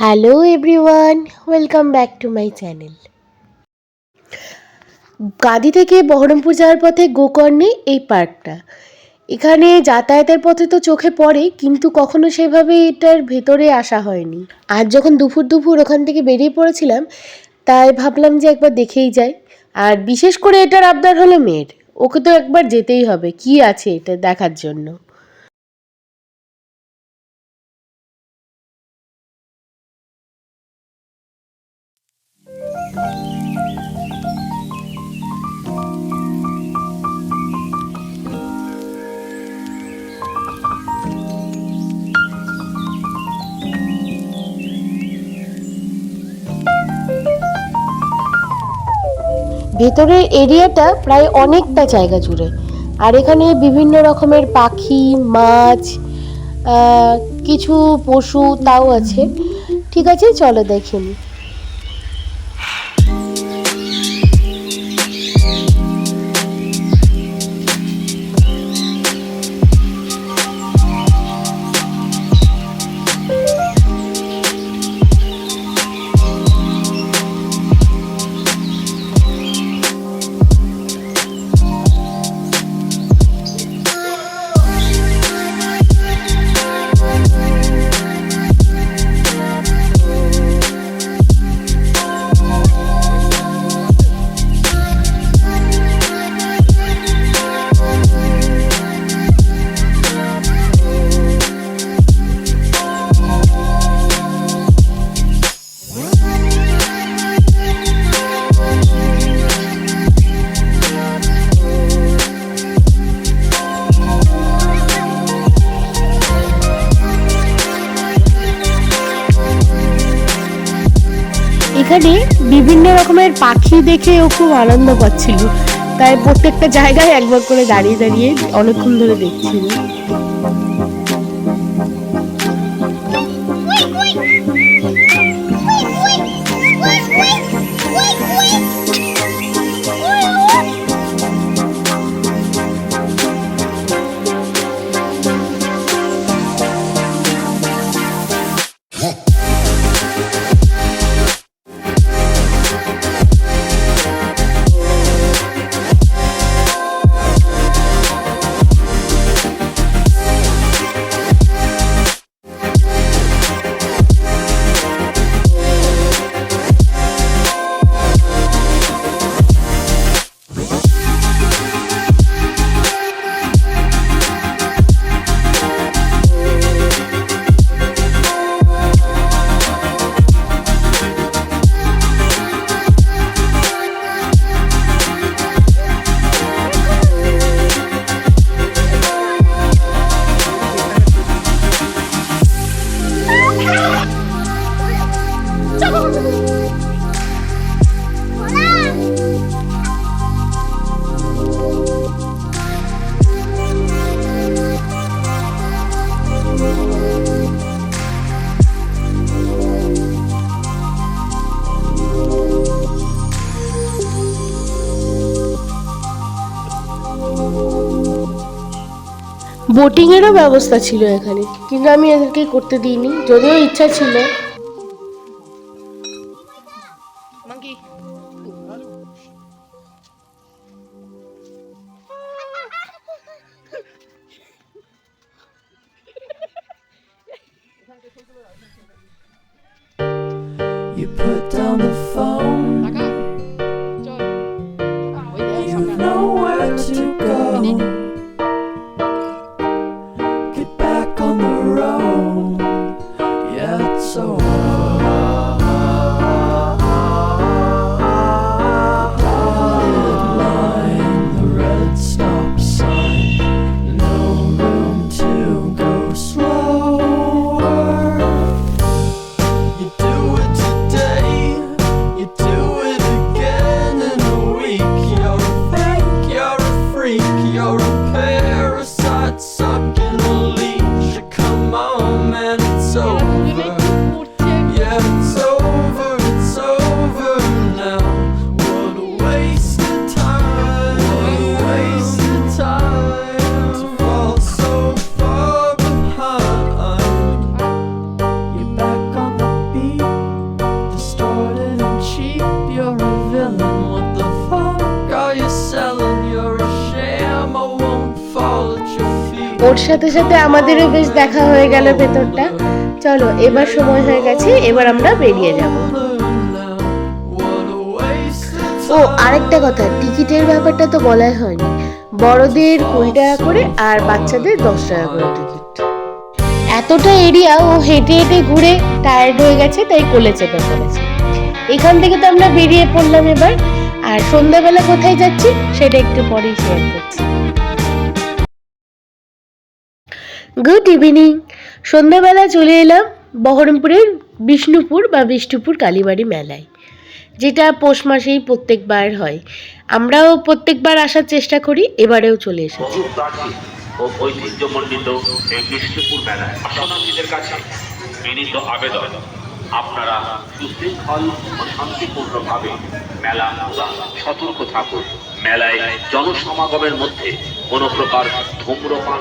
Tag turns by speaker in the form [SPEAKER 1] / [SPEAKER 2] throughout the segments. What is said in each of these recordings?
[SPEAKER 1] Hello everyone welcome back to my channel গাদি থেকে বহরমপুর যাওয়ার পথে গোকর্ণে এই পার্কটা। এখানে যাতায়াতের পথে তো চোখে পড়ে, কিন্তু কখনো সেভাবে এটার ভেতরে আসা হয়নি। আজ যখন দুপুর দুপুর ওখান থেকে বেরিয়ে পড়েছিলাম, তাই ভাবলাম যে একবার দেখেই যাই। আর বিশেষ করে এটার আবদার হলো মেয়ের। ওকে তো একবার যেতেই হবে, কি আছে এটা দেখার জন্য। ভেতরের এরিয়াটা প্রায় অনেকটা জায়গা জুড়ে। আর এখানে বিভিন্ন রকমের পাখি, মাছ কিছু পশু তাও আছে। ঠিক আছে, চলো দেখে নিই এখানে বিভিন্ন রকমের পাখি দেখে ও খুব আনন্দ পাচ্ছিল। তাই প্রত্যেকটা জায়গায় একবার করে দাঁড়িয়ে দাঁড়িয়ে অনেকক্ষণ ধরে দেখছিল বোটিং এরও ব্যবস্থা ছিল এখানে কিন্তু আমি এদেরকে করতে দিইনি যদিও ইচ্ছা ছিল।
[SPEAKER 2] You put
[SPEAKER 1] ওর সাথে সাথে আমাদেরও বেশ দেখা হয়ে গেল ভেতরটা। চলো, এবার সময় হয়ে গেছে, এবার আমরা বেরিয়ে যাব। ও, আরেকটা কথা, টিকিটের ব্যাপারটা তো বলাই হয়নি। বড়দের কুড়ি টাকা করে আর বাচ্চাদের দশ টাকা করে টিকিট। এতটা এরিয়া, ও হেঁটে হেঁটে ঘুরে টায়ার্ড হয়ে গেছে, তাই কোলে চেপে পড়েছে। এখান থেকে তো আমরা বেরিয়ে পড়লাম এবার। আর সন্ধ্যাবেলা কোথায় যাচ্ছি, সেটা একটু পরেই শেয়ার করছি। Good evening. সন্ধ্যাবেলা চলে এলাম বহরমপুরের বিষ্ণুপুর বা বিষ্ণুপুর কালীবাড়ি মেলায়, যেটা পৌষ মাসেই প্রত্যেকবার হয়। আমরাও প্রত্যেকবার আসার চেষ্টা করি, এবারেও চলে এসেছি।
[SPEAKER 3] আপনারা সুশৃঙ্খল ও শান্তিপূর্ণভাবে মেলা, সতর্ক থাকুন। মেলায় জনসমাগমের মধ্যে কোনো প্রকার ধূম্রপান।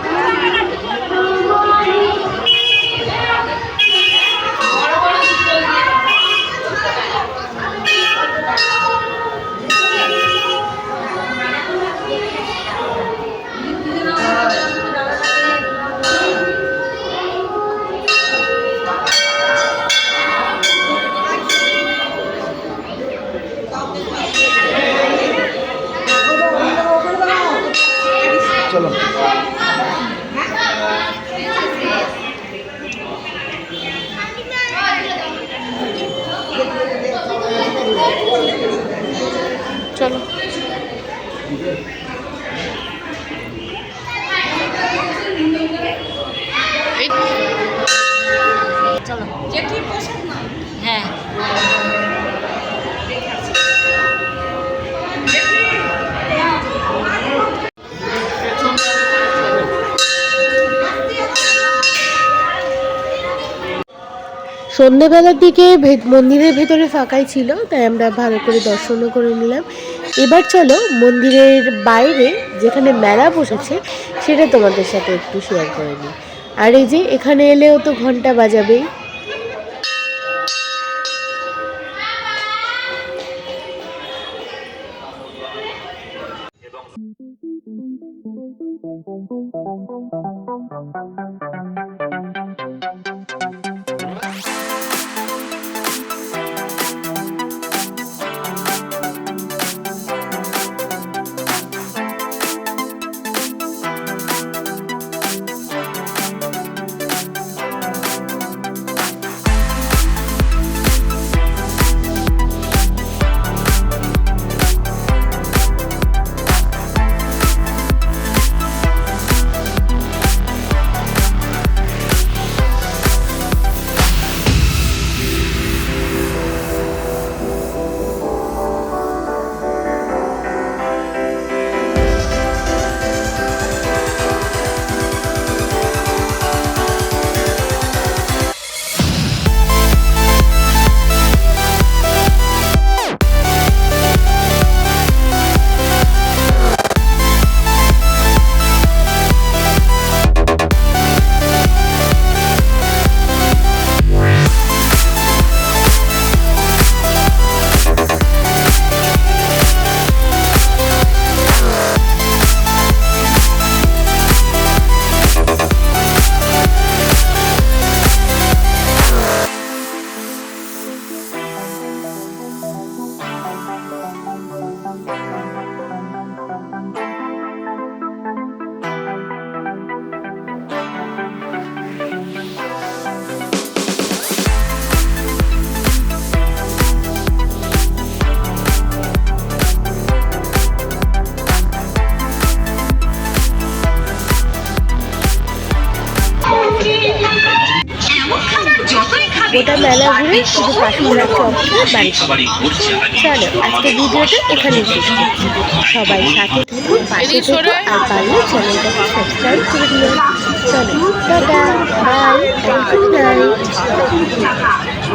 [SPEAKER 1] সন্ধ্যেবেলার দিকে মন্দিরের ভেতরে ফাঁকাই ছিল, তাই আমরা ভালো করে দর্শনও করে নিলাম। এবার চলো মন্দিরের বাইরে যেখানে মেলা বসেছে, সেটা তোমাদের সাথে একটু শেয়ার করে নিই। আর এই যে এখানে এলেও তো ঘণ্টা বাজাবেই। গোটা মেলা ঘুরে শুধু পাখিরা চপকে বাড়ি। চলো আজকে ভিডিওটা এখানে সবাই সাথে থাকুন পাশে থেকে আর পারলে চ্যানেলটাকে সাবস্ক্রাইব করে দিও। চলো টাটা বাই গুড নাইট